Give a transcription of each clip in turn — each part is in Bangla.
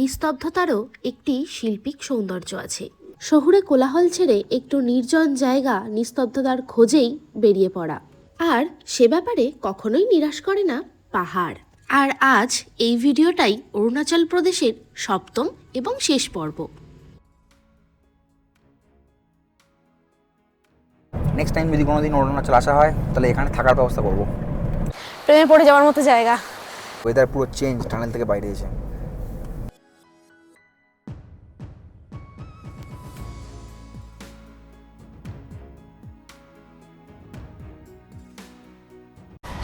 নিস্তব্ধতারও একটি শিল্পিক সৌন্দর্য আছে। শহুরে কোলাহল ছেড়ে একটু নির্জন জায়গা নিস্তব্ধতার খোঁজেই বেরিয়ে পড়া। আর সে ব্যাপারে কখনোই নিরাশ করে না পাহাড়। আর আজ এই ভিডিওটাই অরুণাচল প্রদেশের সপ্তম এবং শেষ পর্ব। নেক্সট টাইম যদি কোনো দিন অরুণাচল আসা হয় তাহলে এখানে থাকার ব্যবস্থা করব। প্রেমে পড়ে যাওয়ার মতো জায়গা। ওয়েদার পুরো চেঞ্জ টানেল থেকে বাইরে এসে।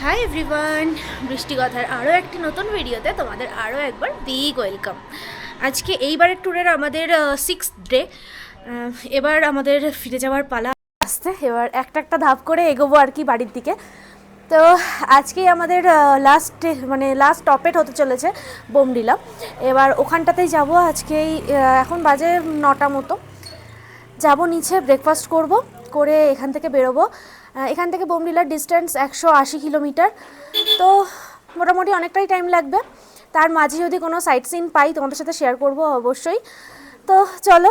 হাই এভরিওয়ান বৃষ্টি কথার আরও একটি নতুন ভিডিওতে তোমাদের আরও একবার বিগ ওয়েলকাম আজকে এইবারের ট্যুরের আমাদের সিক্স ডে এবার আমাদের ফিরে যাওয়ার পালা আসতে এবার একটা একটা ধাপ করে এগোবো আর কি বাড়ির দিকে। তো আজকেই আমাদের লাস্ট মানে লাস্ট টপেট হতে চলেছে বোমডিলা। এবার ওখানটাতেই যাব আজকেই এখন বাজে নটা মতো। যাব নিচে ব্রেকফাস্ট করব, করে এখান থেকে বেরোবো। এখান থেকে বোমডিলার ডিস্টেন্স একশো আশি কিলোমিটার। তো মোটামুটি অনেকটাই টাইম লাগবে। তার মাঝে যদি কোনো সাইট সিন পাই তোমাদের সাথে শেয়ার করব অবশ্যই। তো চলো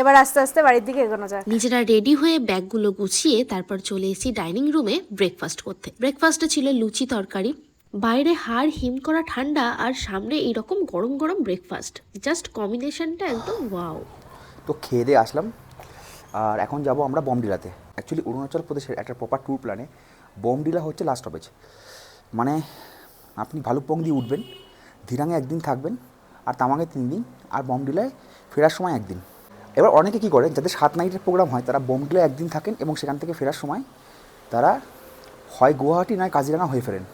এবার আস্তে আস্তে বাড়ির দিকে এগোনো যাক। নিজেরা রেডি হয়ে ব্যাগগুলো গুছিয়ে তারপর চলে এসি ডাইনিং রুমে ব্রেকফাস্ট করতে। ব্রেকফাস্টে ছিল লুচি তরকারি। বাইরে হাড় হিম করা ঠান্ডা আর সামনে এইরকম গরম গরম ব্রেকফাস্ট জাস্ট কম্বিনেশনটা একদম ওয়াও তো খেয়ে দিয়ে আসলাম। আর এখন যাব আমরা বমডিলাতে। অ্যাকচুয়ালি অরুণাচল প্রদেশের একটা প্রপার ট্যুর প্ল্যানে বোমডিলা হচ্ছে লাস্ট স্টপেজ মানে আপনি ভালুকপং দিয়ে উঠবেন, ধীরাঙে একদিন থাকবেন, আর তামাঙে তিন দিন, আর বোমডিলায় ফেরার সময় একদিন। এবার অনেকে কী করে, যাদের সাত নাইটের প্রোগ্রাম হয়, তারা বোমডিলায় একদিন থাকেন এবং সেখান থেকে ফেরার সময় তারা হয় গুয়াহাটি, নয় কাজিরাঙা হয়ে ফেরেন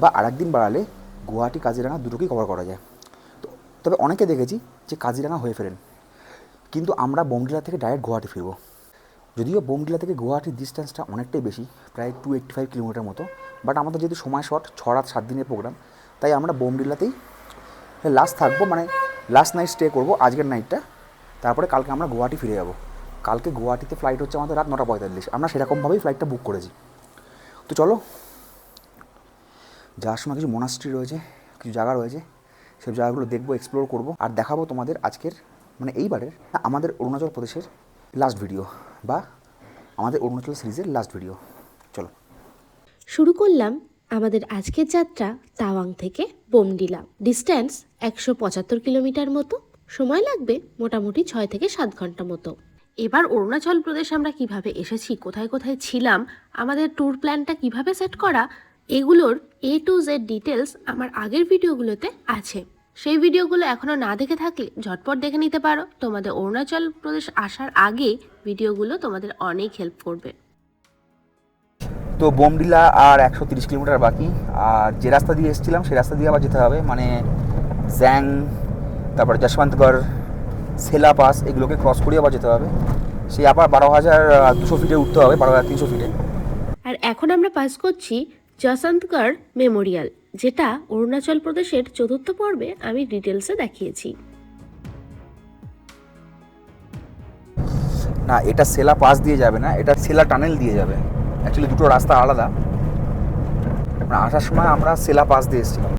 বা আরেকদিন বাড়ালে গুয়াহাটি, কাজিরাঙা দুটোকেই কভার করা যায়। তো তবে অনেকে দেখেছি যে কাজিরাঙা হয়ে ফেরেন। কিন্তু আমরা বোমডিলা থেকে ডাইরেক্ট গুয়াহাটি ফিরবো। যদিও বোমডিলা থেকে গুয়াহাটির ডিস্টেন্সটা অনেকটাই বেশি, প্রায় টু এইট্টি ফাইভ কিলোমিটার মতো বাট আমাদের যেহেতু সময় শর্ট ছ রাত সাত দিনের প্রোগ্রাম তাই আমরা বোমডিলাতেই লাস্ট থাকব মানে লাস্ট নাইট স্টে করব, আজকের নাইটটা তারপরে কালকে আমরা গুয়াহাটি ফিরে যাব। কালকে গুয়াহাটিতে ফ্লাইট হচ্ছে আমাদের রাত নটা পঁয়তাল্লিশ। আমরা সেরকমভাবেই ফ্লাইটটা বুক করেছি। তো চলো যাওয়ার সময় কিছু মোনাস্ট্রি রয়েছে, কিছু জায়গা রয়েছে সব জায়গাগুলো দেখব এক্সপ্লোর করব, আর দেখাবো তোমাদের আজকের মানে এইবারের, আমাদের অরুণাচল প্রদেশের লাস্ট ভিডিও বা আমাদের অরুণাচল সিরিজের লাস্ট ভিডিও চলো। শুরু করলাম আমাদের আজকের যাত্রা তাওয়াং থেকে বোমডিলা। ডিস্ট্যান্স একশো পঁচাত্তর কিলোমিটার মতো। সময় লাগবে মোটামুটি ছয় থেকে সাত ঘণ্টা মতো। এবার অরুণাচল প্রদেশ আমরা কীভাবে এসেছি, কোথায় কোথায় ছিলাম, আমাদের ট্যুর প্ল্যানটা কীভাবে সেট করা, এগুলোর এ টু জেড ডিটেলস আমার আগের ভিডিওগুলোতে আছে। সেই ভিডিওগুলো এখনও না দেখে থাকলে ঝটপট দেখে নিতে পারো। তোমাদের অরুণাচল প্রদেশ আসার আগে ভিডিওগুলো তোমাদের অনেক হেল্প করবে। তো বোমডিলা আর একশো তিরিশ কিলোমিটার বাকি। আর যে রাস্তা দিয়ে এসেছিলাম সেই রাস্তা দিয়ে আবার যেতে হবে। মানে জ্যাং তারপরে যশবন্তগড় সেলা পাস এগুলোকে ক্রস করে আবার যেতে হবে। সেই আবার বারো হাজার দুশো ফিটে উঠতে হবে বারো হাজার তিনশো ফিটে আর এখন আমরা পাস করছি জসন্তগড় মেমোরিয়াল যেটা অরুণাচল প্রদেশের চতুর্থ পর্বে আমি ডিটেলসে দেখিয়েছি। না, এটা সেলা পাস দিয়ে যাবে না, এটা সেলা টানেল দিয়ে যাবে। অ্যাকচুয়ালি দুটো রাস্তা আলাদা। আসার সময় আমরা সেলা পাস দিয়ে এসেছিলাম।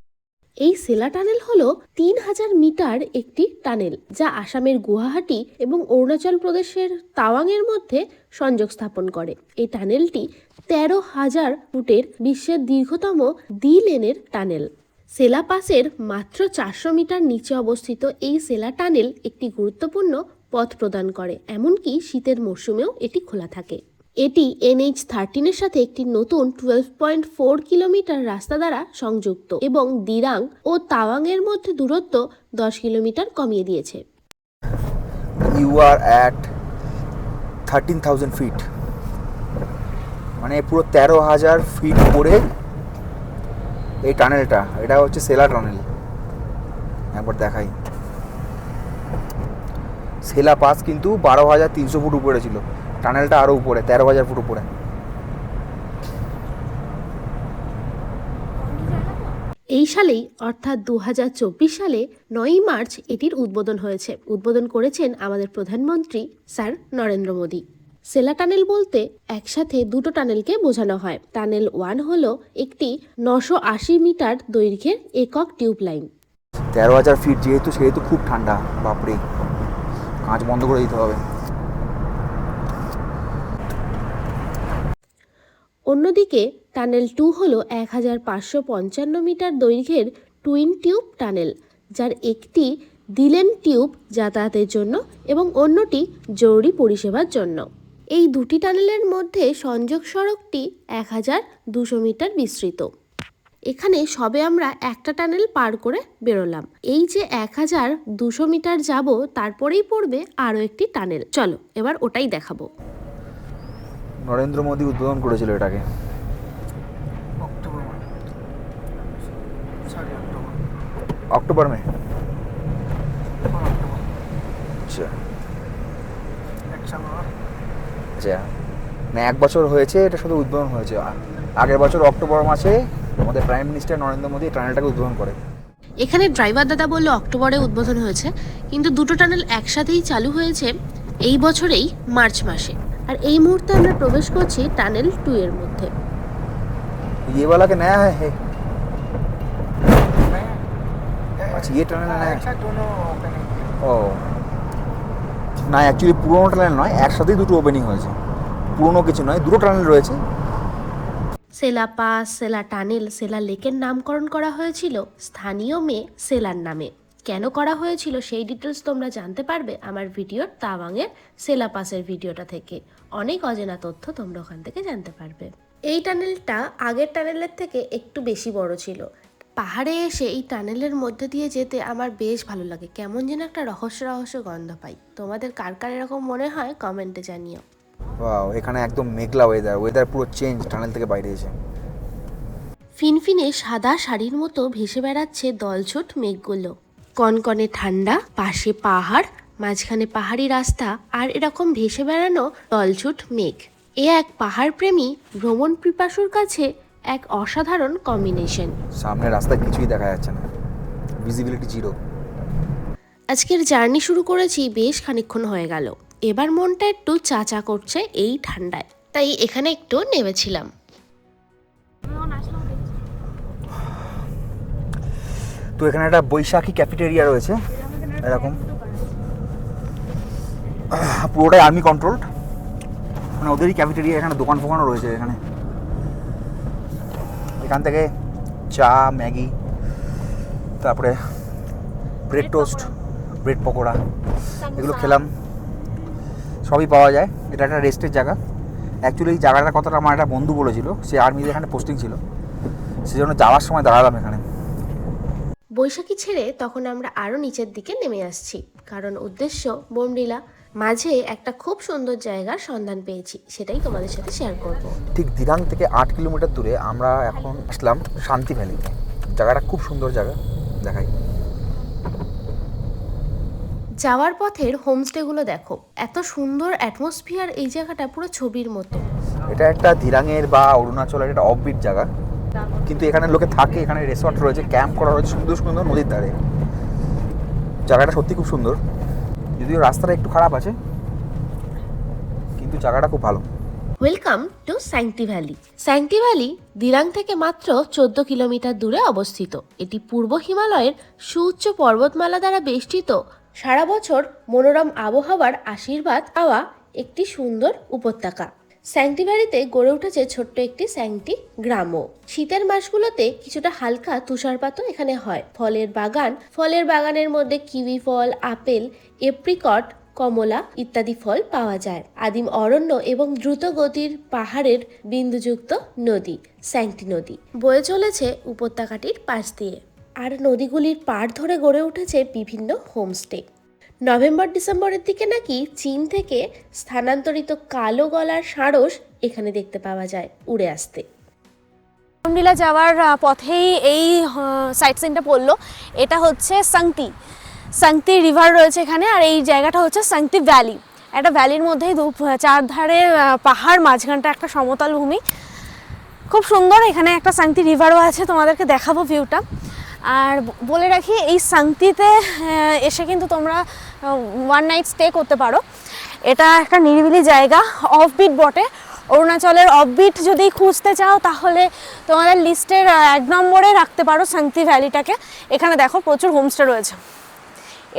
এই সেলা টানেল হলো তিন হাজার মিটার একটি টানেল যা আসামের গুয়াহাটি এবং অরুণাচল প্রদেশের তাওয়াংয়ের মধ্যে সংযোগ স্থাপন করে। এই টানেলটি তেরো হাজার ফুটের বিশ্বের দীর্ঘতম দ্বি লেনের টানেল। সেলা পাসের মাত্র চারশো মিটার নিচে অবস্থিত এই সেলা টানেল একটি গুরুত্বপূর্ণ পথ প্রদান করে, এমনকি শীতের মরশুমেও এটি খোলা থাকে। এটি এনএইচ থার্টিনের সাথে একটি নতুন টুয়েলভ পয়েন্ট ফোর কিলোমিটার রাস্তা দ্বারা সংযুক্ত এবং দিরাং ও তাওয়াংয়ের মধ্যে দূরত্ব দশ কিলোমিটার কমিয়ে দিয়েছে। You are at thirteen thousand feet মানে পুরো তেরো হাজার ফিট করে এই টানেলটা, এটা হচ্ছে সেলা টানেল। একবার দেখাই। সেলা পাস কিন্তু বারো হাজার তিনশো ফুট উপরে ছিল। টানেলটা আরও উপরে তেরো হাজার ফুট উপরে। এই সালেই অর্থাৎ দু হাজার চব্বিশ সালে নয়ই মার্চ এটির উদ্বোধন হয়েছে। উদ্বোধন করেছেন আমাদের প্রধানমন্ত্রী স্যার নরেন্দ্র মোদী। সেলা টানেল বলতে একসাথে দুটো টানেলকে বোঝানো হয়। টানেল ওয়ান হল একটি নশো আশি মিটার দৈর্ঘ্যের একক টিউব লাইন। তেরো হাজার ফিট যেহেতু সেহেতু খুব ঠান্ডা বাপরে। কাঁচ বন্ধ করে দিতে হবে। অন্যদিকে, টানেল টু হল এক হাজার পাঁচশো পঞ্চান্ন মিটার দৈর্ঘ্যের টুইন টিউব টানেল, যার একটি দিলেন টিউব যাতায়াতের জন্য এবং অন্যটি জরুরি পরিষেবার জন্য। এই দুটি টানেলের মধ্যে সংযোগ সড়কটি এক হাজার দুশো মিটার বিস্তৃত। এখানে সবে আমরা একটা টানেল পার করে বেরোলাম। এই যে এক হাজার দুশো মিটার যাব, তারপরেই পড়বে আরও একটি টানেল। চলো, এবার ওটাই দেখাবো। নরেন্দ্র মোদী উদ্বোধন করেছিল এটাকে। অক্টোবর মে? আচ্ছা। না আচ্ছা। মানে এক বছর হয়েছে এটা শুধু উদ্বোধন হয়েছে। আগের বছর অক্টোবর মাসে আমাদের প্রাইম মিনিস্টার নরেন্দ্র মোদী টানেলটাকে উদ্বোধন করে। এখানে ড্রাইভার দাদা বলল অক্টোবরে উদ্বোধন হয়েছে কিন্তু দুটো টানেল একসাথেই চালু হয়েছে এই বছরেই মার্চ মাসে। আর এই মুহূর্তে আমরা প্রবেশ করছি টানেল টু এর মধ্যে ये वाला के नया है, है नया अच्छा ये टनल नया एक है साथ दोनों ओपनिंग ও না অ্যাকচুয়ালি পুরোনো টানেল নয় একসাথেই দুটো ওপেনিং হয়েছে পুরোনো কিছু নয় দুটো টানেল রয়েছে সেলা পাস সেলা টানেল সেলা লেকের নামকরণ করা হয়েছিল স্থানীয় মেয়ে সেলার নামে কেন করা হয়েছিল সেই ডিটেলস তোমরা জানতে পারবে আমার ভিডিওর তাওয়াংয়ের সেলা পাসের ভিডিওটা থেকে। অনেক অজানা তথ্য তোমরা ওখান থেকে জানতে পারবে। এই টানেলটা আগের টানেলের থেকে একটু বেশি বড় ছিল। পাহাড়ে এসে এই টানেলের মধ্যে দিয়ে যেতে আমার বেশ ভালো লাগে। কেমন যেন একটা রহস্য রহস্য গন্ধ পাই। তোমাদের কার কার এরকম মনে হয় কমেন্টে জানিও। ওয়াও এখানে একদম মেঘলা ওয়েদার ওয়েদার পুরো চেঞ্জ টানেল থেকে বাইরে এসে। ফিনফিনে সাদা শাড়ির মতো ভেসে বেড়াচ্ছে দলছুট মেঘগুলো। কনকনে ঠান্ডা পাশে পাহাড় মাঝখানে পাহাড়ি রাস্তা আর এরকম ভেসে বেড়ানো দলছুট মেঘ। এ এক পাহাড় প্রেমী ভ্রমণ পিপাসুর কাছে এক অসাধারণ কম্বিনেশন সামনে রাস্তা কিছুই দেখা যাচ্ছে না। ভিজিবিলিটি জিরো আজকের জার্নি শুরু করেছি বেশ খানিকক্ষণ হয়ে গেল। এবার মনটা একটু চাচা করছে এই ঠান্ডায়। তাই এখানে একটু নেমেছিলাম। তো এখানে একটা বৈশাখী ক্যাফেটেরিয়া রয়েছে। এরকম। পুরোটাই আর্মি কন্ট্রোলড মানে ওদেরই ক্যাফেটেরিয়া এখানে দোকান ফোকানও রয়েছে এখানে। এখান থেকে চা ম্যাগি তারপরে ব্রেড টোস্ট ব্রেড পকোড়া। এগুলো খেলাম। সবই পাওয়া যায়। এটা একটা রেস্টের জায়গা। অ্যাকচুয়ালি এই জায়গাটার কথাটা আমার একটা বন্ধু বলেছিল। সে আর্মিদের এখানে পোস্টিং ছিল। সেজন্য যাওয়ার সময় দাঁড়ালাম এখানে। বৈশাখী ছেড়ে তখন আমরা আরও নিচের দিকে নেমে আসছি। কারণ উদ্দেশ্য বোমডিলা মাঝে একটা খুব সুন্দর জায়গার সন্ধান পেয়েছি সেটাই তোমাদের সাথে শেয়ার করব। ঠিক দিরাং থেকে আট কিলোমিটার দূরে আমরা এখন আসলাম শান্তি ভ্যালিতে জায়গাটা খুব সুন্দর জায়গা দেখাই। যাওয়ার পথের হোমস্টেগুলো দেখো এত সুন্দর অ্যাটমসফিয়ার এই জায়গাটা পুরো ছবির মতো। এটা একটা দিরাংয়ের বা অরুণাচলের একটা অফবিট জায়গা। কিন্তু এখানে লোকে থাকে, এখানে রেসর্ট রয়েছে ক্যাম্প করা রয়েছে সুন্দর সুন্দর নদীর ধারে। জায়গাটা সত্যি খুব সুন্দর। যদিও রাস্তাটা একটু খারাপ আছে, কিন্তু জায়গাটা খুব ভালো। Welcome to Sangti valley Sangti valley Dirang থেকে মাত্র চোদ্দ কিলোমিটার দূরে অবস্থিত। এটি পূর্ব হিমালয়ের সুউচ্চ পর্বতমালা দ্বারা বেষ্টিত। সারা বছর মনোরম আবহাওয়ার আশীর্বাদ পাওয়া একটি সুন্দর উপত্যকা। স্যাংটি ভ্যালিতে গড়ে উঠেছে ছোট্ট একটি স্যাংটি গ্রামও। শীতের মাসগুলোতে কিছুটা হালকা তুষারপাতও এখানে হয়। ফলের বাগান, ফলের বাগানের মধ্যে কিউই ফল, আপেল, এপ্রিকট, কমলা ইত্যাদি ফল পাওয়া যায়। আদিম অরণ্য এবং দ্রুত গতির পাহাড়ের বিন্দুযুক্ত নদী, স্যাংটি নদী। বয়ে চলেছে উপত্যকাটির পাশ দিয়ে। আর নদীগুলির পাড় ধরে গড়ে উঠেছে বিভিন্ন হোমস্টে। নভেম্বর ডিসেম্বরের দিকে নাকি চীন থেকে স্থানান্তরিত কালো গলার সারস এখানে দেখতে পাওয়া যায় উড়ে আসতে। রামলীলা যাওয়ার পথেই এই সাইট সিনটা পড়ল। এটা হচ্ছে সাংতি। সাংতি রিভার রয়েছে এখানে আর এই জায়গাটা হচ্ছে সাংতি ভ্যালি একটা ভ্যালির মধ্যেই দু, চারধারে পাহাড়, মাঝখানটা একটা সমতল ভূমি। খুব সুন্দর এখানে একটা সাংতি রিভারও আছে, তোমাদেরকে দেখাবো ভিউটা আর বলে রাখি, এই সাংতিতে এসে কিন্তু তোমরা ওয়ান নাইট স্টে করতে পারো। এটা একটা নিরিবিলি জায়গা অফবিট বটে। অরুণাচলের অফবিট যদি খুঁজতে চাও, তাহলে তোমাদের লিস্টের এক নম্বরে রাখতে পারো শান্তি ভ্যালিটাকে। এখানে দেখো প্রচুর হোমস্টে রয়েছে।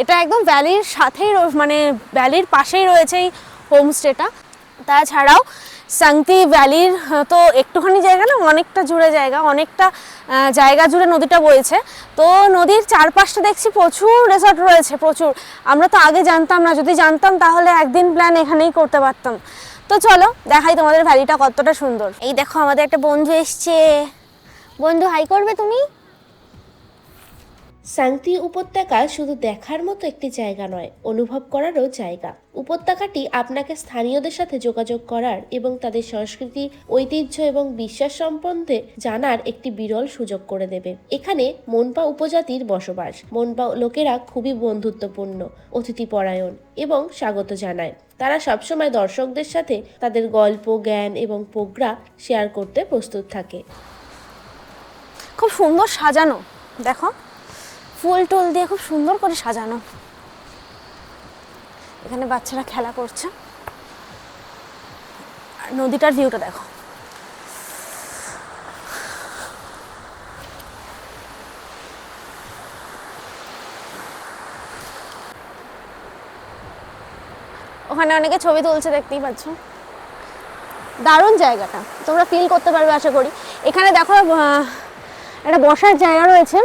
এটা একদম ভ্যালির সাথেই মানে ভ্যালির পাশেই রয়েছে এই হোমস্টেটা তাছাড়াও সাংতি ভ্যালির তো একটুখানি জায়গা না, অনেকটা জুড়ে জায়গা, অনেকটা জায়গা জুড়ে নদীটা বইছে। তো নদীর চারপাশটা দেখছি প্রচুর রেসর্ট রয়েছে, প্রচুর। আমরা তো আগে জানতাম না, যদি জানতাম তাহলে একদিন প্ল্যান এখানেই করতে পারতাম। তো চলো, দেখাই তোমাদের ভ্যালিটা কতটা সুন্দর। এই দেখো, আমাদের একটা বন্ধু এসছে। বন্ধু হাই করবে তুমি? সাংতি উপত্যকা শুধু দেখার মতো একটি জায়গা নয়, অনুভব করারও জায়গা। উপত্যকাটি আপনাকে স্থানীয়দের সাথে যোগাযোগ করার এবং তাদের সংস্কৃতি, ঐতিহ্য এবং বিশ্বাস সম্বন্ধে জানার একটি বিরল সুযোগ করে দেবে। এখানে মনপা উপজাতির বসবাস। মনপা লোকেরা খুবই বন্ধুত্বপূর্ণ, অতিথিপরায়ণ এবং স্বাগত জানায়। তারা সবসময় দর্শকদের সাথে তাদের গল্প, জ্ঞান এবং প্রজ্ঞা শেয়ার করতে প্রস্তুত থাকে। খুব সুন্দর সাজানো, দেখো। ফুল টুল দিয়ে খুব সুন্দর করে সাজানো। এখানে বাচ্চারা খেলা করছে। আর নদীটার ভিউটা দেখো। ওখানে অনেকে ছবি তুলছে, দেখতেই পাচ্ছ। দারুণ জায়গাটা। তোমরা ফিল করতে পারবে, আশা করি। এখানে দেখো একটা বসার জায়গা রয়েছে।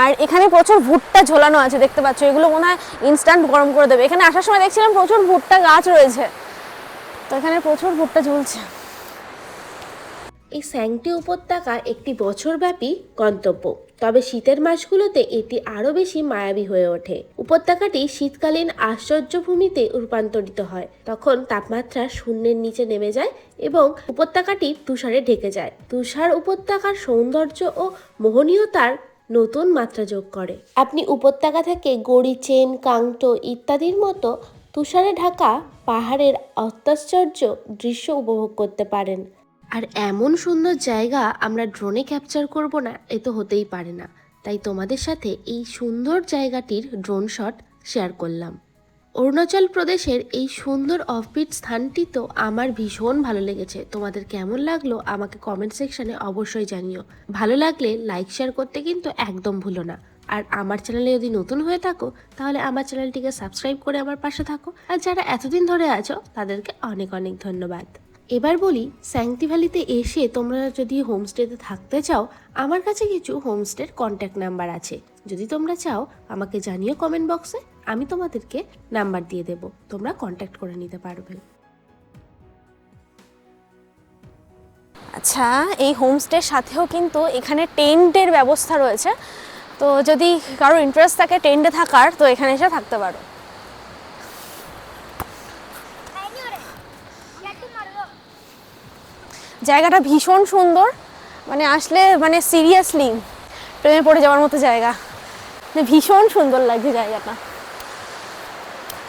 আর এখানে প্রচুর ভুট্টা ঝোলানো আছে, দেখতে পাচ্ছ? এগুলো মনে হয় ইনস্ট্যান্ট গরম করে দেবে। এখানে আসার সময় দেখছিলাম প্রচুর ভুট্টা গাছ রয়েছে। তো এখানে প্রচুর ভুট্টা ঝুলছে। এই স্যাংটি উপত্যকা একটি বছরব্যাপী গন্তব্য। তবে শীতের মাসগুলোতে এটি আরও বেশি মায়াবী হয়ে ওঠে। উপত্যকাটি শীতকালীন আশ্চর্যভূমিতে রূপান্তরিত হয়। তখন তাপমাত্রা শূন্যের নিচে নেমে যায় এবং উপত্যকাটি তুষারে ঢেকে যায়। তুষার উপত্যকার সৌন্দর্য ও মোহনীয়তার নতুন মাত্রা যোগ করে। আপনি উপত্যকা থেকে গড়ি, চেন, কাংটো ইত্যাদির মতো তুষারে ঢাকা পাহাড়ের অত্যাশ্চর্য দৃশ্য উপভোগ করতে পারেন। আর এমন সুন্দর জায়গা আমরা ড্রোনে ক্যাপচার করব না, এ তো হতেই পারে না। তাই তোমাদের সাথে এই সুন্দর জায়গাটির ড্রোন শট শেয়ার করলাম। অরুণাচল প্রদেশের এই সুন্দর অফবিট স্থানটি তো আমার ভীষণ ভালো লেগেছে। তোমাদের কেমন লাগল আমাকে কমেন্ট সেকশনে অবশ্যই জানিও। ভালো লাগলে লাইক শেয়ার করতে কিন্তু একদম ভুলো না। আর আমার চ্যানেলে যদি নতুন হয়ে থাকো, তাহলে আমার চ্যানেলটিকে সাবস্ক্রাইব করে আমার পাশে থাকো। আর যারা এতদিন ধরে আছো, তাদেরকে অনেক অনেক ধন্যবাদ। এবার বলি স্যাংটি ভ্যালিতে এসে তোমরা যদি হোমস্টেতে থাকতে চাও, আমার কাছে কিছু হোমস্টের কন্ট্যাক্ট নাম্বার আছে। যদি তোমরা চাও, আমাকে জানিও কমেন্ট বক্সে আমি তোমাদেরকে নাম্বার দিয়ে দেব। তোমরা কন্ট্যাক্ট করে নিতে পারবে। আচ্ছা এই হোমস্টের সাথেও কিন্তু এখানে টেন্টের ব্যবস্থা রয়েছে। তো যদি কারও ইন্টারেস্ট থাকে টেন্টে থাকার, তো এখানে এসে থাকতে পারো। জায়গাটা ভীষণ সুন্দর। মানে আসলে মানে সিরিয়াসলি প্রেমে পড়ে যাওয়ার মতো জায়গা। মানে ভীষণ সুন্দর লাগছে জায়গাটা।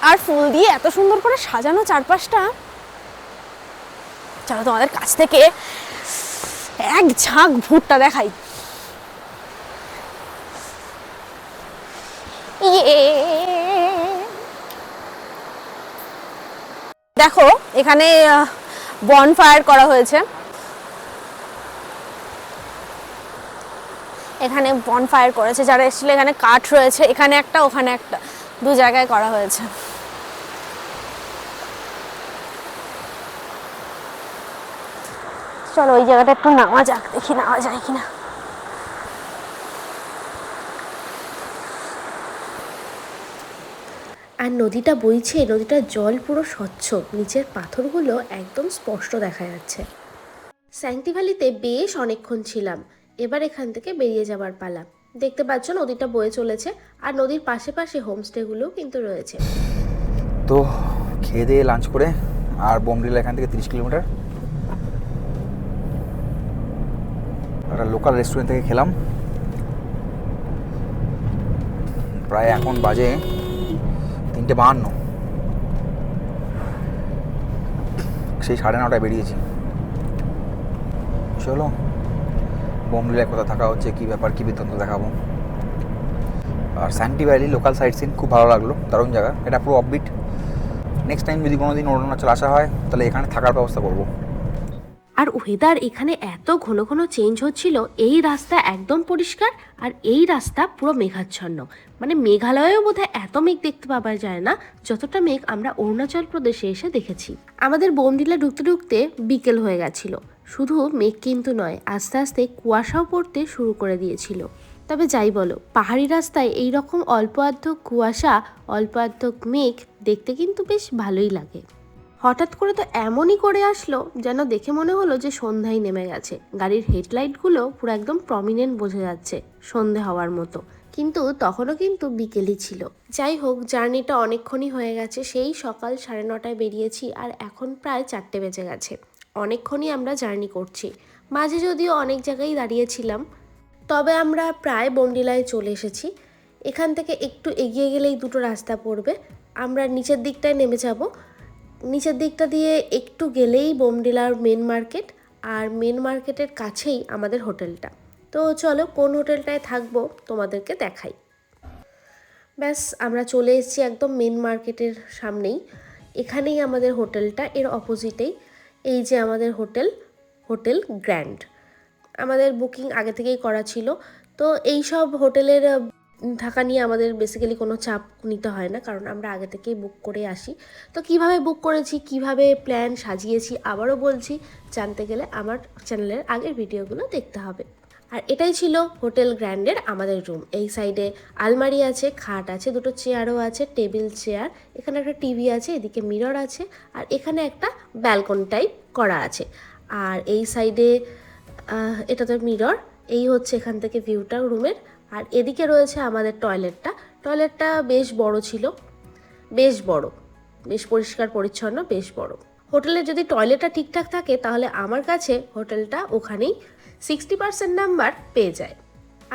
আর ফুল দিয়ে এত সুন্দর করে সাজানো চারপাশটা, চলো তোমাদের কাছ থেকে এক ঝাঁক ভুট্টা দেখাই। ইয়ে। দেখো, এখানে বন ফায়ার করা হয়েছে। এখানে বন ফায়ার করেছে, যারা এসেছিল, এখানে কাঠ রয়েছে, এখানে একটা, ওখানে একটা, দু জায়গায় করা হয়েছে। চলো ওই জায়গাটা একটু নামা যাক দেখি নামা যায় কিনা। আর নদীটা বইছে নদীটার জল পুরো স্বচ্ছ নিচের পাথরগুলো একদম স্পষ্ট দেখা যাচ্ছে। স্যাংটি ভ্যালিতে বেশ অনেকক্ষণ ছিলাম এবার এখান থেকে বেরিয়ে যাবার পালা। দেখতে পাচ্ছ নদীটা বয়ে চলেছে আর নদীর পাশে পাশে হোমস্টেগুলোও কিন্তু রয়েছে। তো খেয়ে দিয়ে লাঞ্চ করে আর বোমডিলা এখান থেকে তিরিশ কিলোমিটার। একটা লোকাল রেস্টুরেন্ট থেকে খেলাম। প্রায় এখন বাজে তিনটে বাহান্ন। সেই সাড়ে নটায় বেরিয়েছি। চলো বোমডিলায় কোথায় থাকা হচ্ছে, কী ব্যাপার, কী বৃত্তান্ত দেখাবো। আর Sangti valley local sightseeing খুব ভালো লাগল, দারুণ জায়গা। এটা পুরো অফবিট নেক্সট টাইম যদি কোনো দিন অরুণাচল আসা হয়, তাহলে এখানে থাকার ব্যবস্থা করব। আর ওয়েদার এখানে এত ঘন ঘন চেঞ্জ হচ্ছিল, এই রাস্তা একদম পরিষ্কার আর এই রাস্তা পুরো মেঘাচ্ছন্ন। মানে মেঘালয়েও বোধহয় এত মেঘ দেখতে পাওয়া যায় না, যতটা মেঘ আমরা অরুণাচল প্রদেশে এসে দেখেছি। আমাদের বন্দিলা ঢুকতে ঢুকতে বিকেল হয়ে গেছিল। শুধু মেঘ কিন্তু নয়, আস্তে আস্তে কুয়াশাও পড়তে শুরু করে দিয়েছিল। তবে যাই বলো, পাহাড়ি রাস্তায় এই রকম অল্প আর্ধক কুয়াশা, অল্প আর্ধক মেঘ দেখতে কিন্তু বেশ ভালোই লাগে। হঠাৎ করে তো এমনই করে আসলো যেন দেখে মনে হলো যে সন্ধ্যায় নেমে গেছে। গাড়ির হেডলাইটগুলো পুরো একদম প্রমিনেন্ট বোঝা যাচ্ছে, সন্ধে হওয়ার মতো। কিন্তু তখনও কিন্তু বিকেলই ছিল। যাই হোক, জার্নিটা অনেকক্ষণই হয়ে গেছে। সেই সকাল সাড়ে নটায় বেরিয়েছি আর এখন প্রায় চারটে বেজে গেছে। অনেকক্ষণই আমরা জার্নি করছি। মাঝে যদিও অনেক জায়গায় দাঁড়িয়েছিলাম, তবে আমরা প্রায় বন্ডিলায় চলে এসেছি। এখান থেকে একটু এগিয়ে গেলেই দুটো রাস্তা পড়বে। আমরা নিচের দিকটায় নেমে যাব। নিচের দিকটা দিয়ে একটু গেলেই বোমডিলার মেন মার্কেট আর মেন মার্কেটের কাছেই আমাদের হোটেলটা। তো চলো, কোন হোটেলটায় থাকব তোমাদেরকে দেখাই। ব্যাস, আমরা চলে এসেছি একদম মেন মার্কেটের সামনেই। এখানেই আমাদের হোটেলটা, এর অপোজিটেই এই যে আমাদের হোটেল হোটেল গ্র্যান্ড। আমাদের বুকিং আগে থেকেই করা ছিল। তো এই সব হোটেলের থাকা নিয়ে আমাদের বেসিক্যালি কোনো চাপ নিতে হয় না, কারণ আমরা আগে থেকেই বুক করে আসি। তো কীভাবে বুক করেছি, কীভাবে প্ল্যান সাজিয়েছি, আবারও বলছি, জানতে গেলে আমার চ্যানেলের আগের ভিডিওগুলো দেখতে হবে। আর এটাই ছিল হোটেল গ্র্যান্ডের আমাদের রুম এই সাইডে আলমারি আছে, খাট আছে, দুটো চেয়ারও আছে টেবিল চেয়ার এখানে একটা টিভি আছে, এদিকে মিরর আছে, আর এখানে একটা ব্যালকন টাইপ করা আছে। আর এই সাইডে এটা তো মিরর এই হচ্ছে এখান থেকে ভিউটা রুমের আর এদিকে রয়েছে আমাদের টয়লেটটা। টয়লেটটা বেশ বড় ছিল, বেশ বড়, বেশ পরিষ্কার, পরিচ্ছন্ন, বেশ বড়। হোটেলে যদি টয়লেটটা ঠিকঠাক থাকে, তাহলে আমার কাছে হোটেলটা ওখানেই সিক্সটি পার্সেন্ট নাম্বার পেয়ে যায়।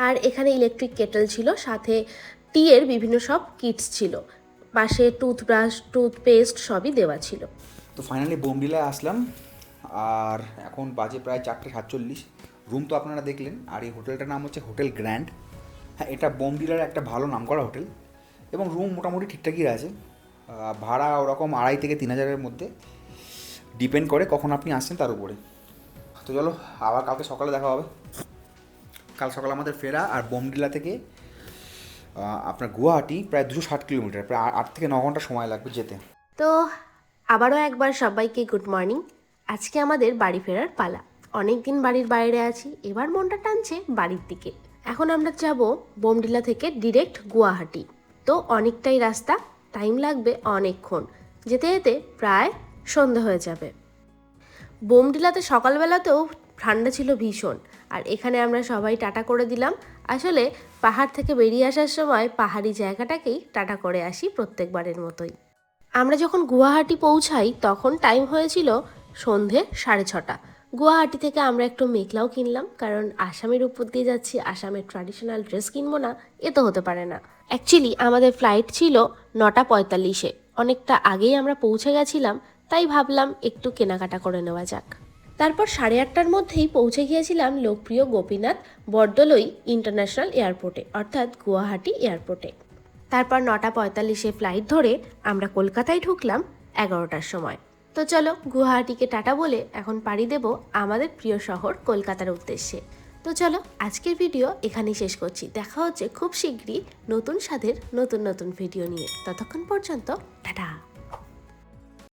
আর এখানে ইলেকট্রিক কেটেল ছিল, সাথে টিয়ের বিভিন্ন সব কিটস ছিল। পাশে টুথব্রাশ টুথপেস্ট সবই দেওয়া ছিল। তো ফাইনালি বোমডিলায় আসলাম, আর এখন বাজে প্রায় চারটে সাতচল্লিশ। রুম তো আপনারা দেখলেন, আর এই হোটেলটার নাম হচ্ছে হোটেল গ্র্যান্ড। হ্যাঁ এটা বোমডিলার একটা ভালো নাম করা হোটেল এবং রুম মোটামুটি ঠিকঠাকই আছে। ভাড়া ওরকম আড়াই থেকে তিন হাজারের মধ্যে ডিপেন্ড করে কখন আপনি আসছেন তার উপরে। তো চলো, আবার কালকে সকালে দেখা হবে। কাল সকালে আমাদের ফেরা আর বোমডিলা থেকে আপনার গুয়াহাটি প্রায় দুশো ষাট কিলোমিটার, প্রায় আট থেকে ন ঘণ্টা সময় লাগবে যেতে। তো আবারও একবার সবাইকে গুড মর্নিং। আজকে আমাদের বাড়ি ফেরার পালা। অনেক দিন বাড়ির বাইরে আছি, এবার মনটা টানছে বাড়ির দিকে। এখন আমরা যাব বোমডিলা থেকে ডিরেক্ট গুয়াহাটি। তো অনেকটাই রাস্তা, টাইম লাগবে অনেকক্ষণ। যেতে যেতে প্রায় সন্ধে হয়ে যাবে। বোমডিলাতে সকালবেলাতেও ঠান্ডা ছিল ভীষণ, আর এখানে আমরা সবাই টাটা করে দিলাম। আসলে পাহাড় থেকে বেরিয়ে আসার সময় পাহাড়ি জায়গাটাকেই টাটা করে আসি প্রত্যেকবারের মতোই। আমরা যখন গুয়াহাটি পৌঁছাই, তখন টাইম হয়েছিল সন্ধে সাড়ে ছটা। গুয়াহাটি থেকে আমরা একটু মেঘলাও কিনলাম, কারণ আসামের উপর দিয়ে যাচ্ছি, আসামের ট্র্যাডিশনাল ড্রেস কিনবো না, এ তো হতে পারে না। অ্যাকচুয়ালি আমাদের ফ্লাইট ছিল নটা পঁয়তাল্লিশে, অনেকটা আগেই আমরা পৌঁছে গেছিলাম, তাই ভাবলাম একটু কেনাকাটা করে নেওয়া যাক। তারপর সাড়ে আটটার মধ্যেই পৌঁছে গিয়েছিলাম লোকপ্রিয় গোপীনাথ বরদলই ইন্টারন্যাশনাল এয়ারপোর্টে অর্থাৎ গুয়াহাটি এয়ারপোর্টে তারপর নটা পঁয়তাল্লিশে ফ্লাইট ধরে আমরা কলকাতায় ঢুকলাম এগারোটার সময়। তো চলো গুয়াহাটিকে টাটা বলে এখন পাড়ি দেব আমাদের প্রিয় শহর কলকাতার উদ্দেশ্যে। তো চলো আজকের ভিডিও এখানেই শেষ করছি। দেখা হচ্ছে খুব শীঘ্রই নতুন স্বাদের নতুন নতুন ভিডিও নিয়ে। ততক্ষণ পর্যন্ত, টাটা।